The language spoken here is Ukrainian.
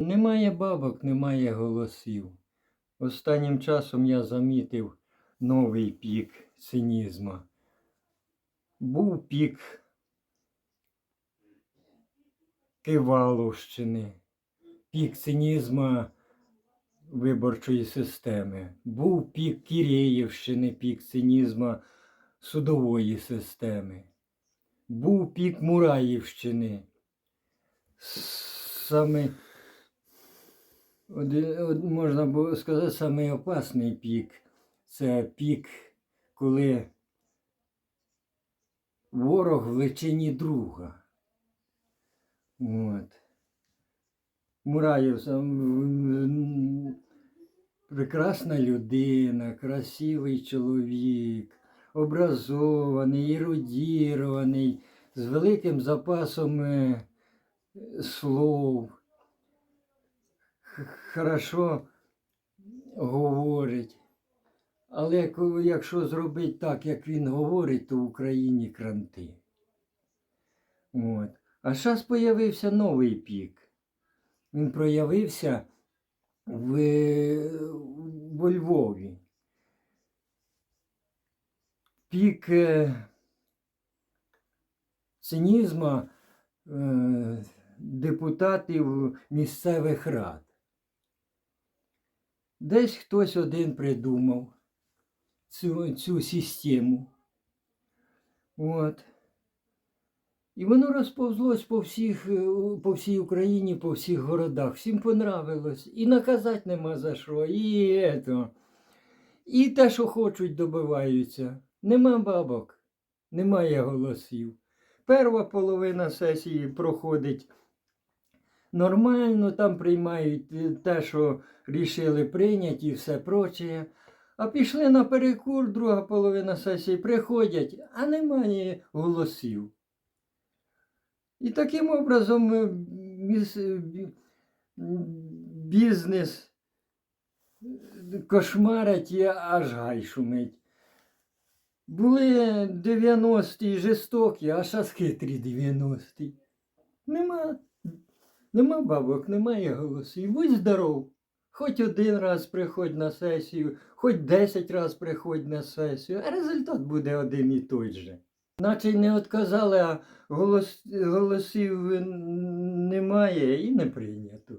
Немає бабок, немає голосів. Останнім часом я замітив новий пік цинізму. Був пік Киваловщини, пік цинізму виборчої системи. Був пік Кірєєвщини, пік цинізму судової системи. Був пік Мураївщини. Саме один, можна було сказати, самий опасний пік. Це пік, коли ворог в личині друга. От. Мураєв сам прекрасна людина, красивий чоловік, образований, ерудірований, з великим запасом е, слов. Хорошо говорить. Але якщо зробити так, як він говорить, то в Україні кранти. От. А зараз появився новий пік. Він проявився в, во Львові. Пік е, цинізму е, депутатів місцевих рад. Десь хтось один придумав цю, цю систему. От. І воно розповзлось по, всіх, е, по всій Україні, по всіх городах. Всім понравилось. І наказати нема за що. І ето. І те, що хочуть, добиваються. Нема бабок, немає голосів. Перша половина сесії проходить нормально, там приймають е, те, що рішили прийняти і все прочее. А пішли на перекур, друга половина сесії приходять, а немає голосів. І таким образом е, е, бізнес кошмарить і аж гай шумить. Були 90-ті жорстокі, а зараз хитрі 90-ті. Нема, нема бабок, немає голосів. Будь здоров. Хоч один раз приходь на сесію, хоч 10 раз приходь на сесію, а результат буде один і той же. Наче не отказали, а голос, голосів немає і не прийнято.